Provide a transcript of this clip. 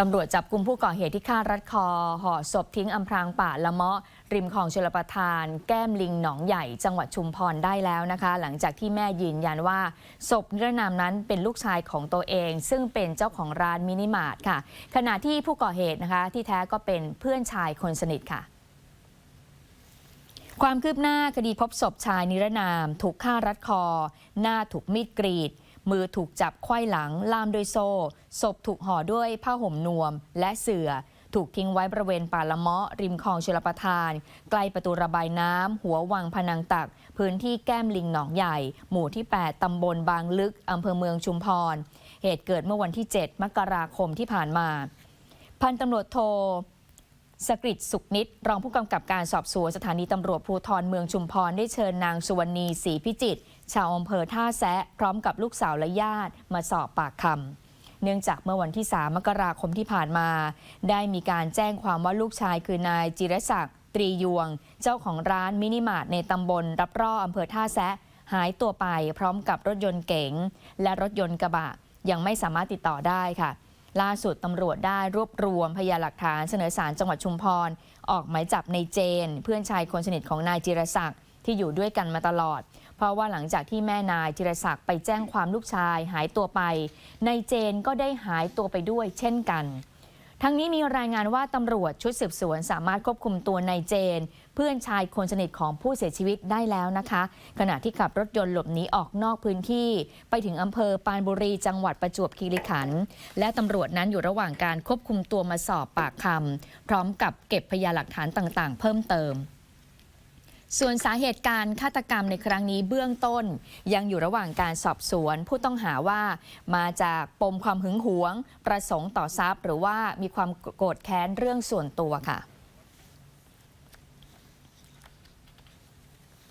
ตำรวจจับกลุ่มผู้ก่อเหตุที่ฆ่ารัดคอ ห่อศพทิ้งอำพรางป่าละเมาะ ริมคลองชลประทาน แก้มลิงหนองใหญ่จังหวัดชุมพรได้แล้วนะคะ หลังจากที่แม่ยืนยันว่า ศพนิรนามนั้นเป็นลูกชายของตัวเอง ซึ่งเป็นเจ้าของร้านมินิมาร์ทค่ะ ขณะที่ผู้ก่อเหตุนะคะที่แท้ก็เป็นเพื่อนชายคนสนิทค่ะความคืบหน้าคดีพบศพชายนิรนาม ถูกฆ่ารัดคอ หน้าถูกมีดกรีด มือถูกจับไขว้หลังล่ามด้วยโซ่ ศพถูกห่อด้วยผ้าห่มนวมและเสื่อ ถูกทิ้งไว้บริเวณป่าละเมาะ ริมคลองชลประทาน ใกล้ประตูระบายน้ำ หัววังพนังตัก พื้นที่แก้มลิงหนองใหญ่ หมู่ที่ 8 ตำบลบางลึกอำเภอเมืองชุมพร เหตุเกิดเมื่อวันที่ 7 มกราคมที่ผ่านมา พันตำรวจโท สกฤตสุขนิตรองผู้กำกับการสอบสวนสถานีตำรวจภูธรเมืองชุมพรได้เชิญนางสุวรรณีศรีพิจิตรชาวอำเภอท่าแซะ พร้อมกับลูกสาวและญาติมาสอบปากคำเนื่องจากเมื่อวันที่ 3 มกราคมที่ผ่านมา ได้มีการแจ้งความว่าลูกชายคือนายจิรศักดิ์ตรียวง เจ้าของร้านมินิมาร์ทในตำบลรับร่ออำเภอท่าแซะ หายตัวไปพร้อมกับรถยนต์เก๋งและรถยนต์กระบะยังไม่สามารถติดต่อได้ค่ะ ล่าสุดตำรวจได้รวบรวมพยานหลักฐานเสนอสารจังหวัดชุมพร ออกหมายจับในเจน เพื่อนชายคนสนิทของนายจิรศักดิ์ที่อยู่ด้วยกันมาตลอด เพราะว่าหลังจากที่แม่นายจิรศักดิ์ไปแจ้งความลูกชายหายตัวไปนายเจนก็ได้หายตัวไปด้วยเช่นกัน ทั้งนี้มีรายงานว่าตำรวจชุดสืบสวนสามารถควบคุมตัวนายเจน เพื่อนชายคนสนิทของผู้เสียชีวิตได้แล้วนะคะ ขณะที่ขับรถยนต์หลบหนีออกนอกพื้นที่ ไปถึงอำเภอปานบุรีจังหวัดประจวบคีรีขันธ์และตำรวจนั้นอยู่ระหว่างการควบคุมตัวมาสอบปากคำพร้อมกับเก็บพยานหลักฐานต่างๆ เพิ่มเติม ส่วนสาเหตุการฆาตกรรมในครั้งนี้เบื้องต้น ยังอยู่ระหว่างการสอบสวน ผู้ต้องหาว่ามาจากปมความหึงหวง ประสงค์ต่อทรัพย์ หรือว่ามีความโกรธแค้นเรื่องส่วนตัวค่ะ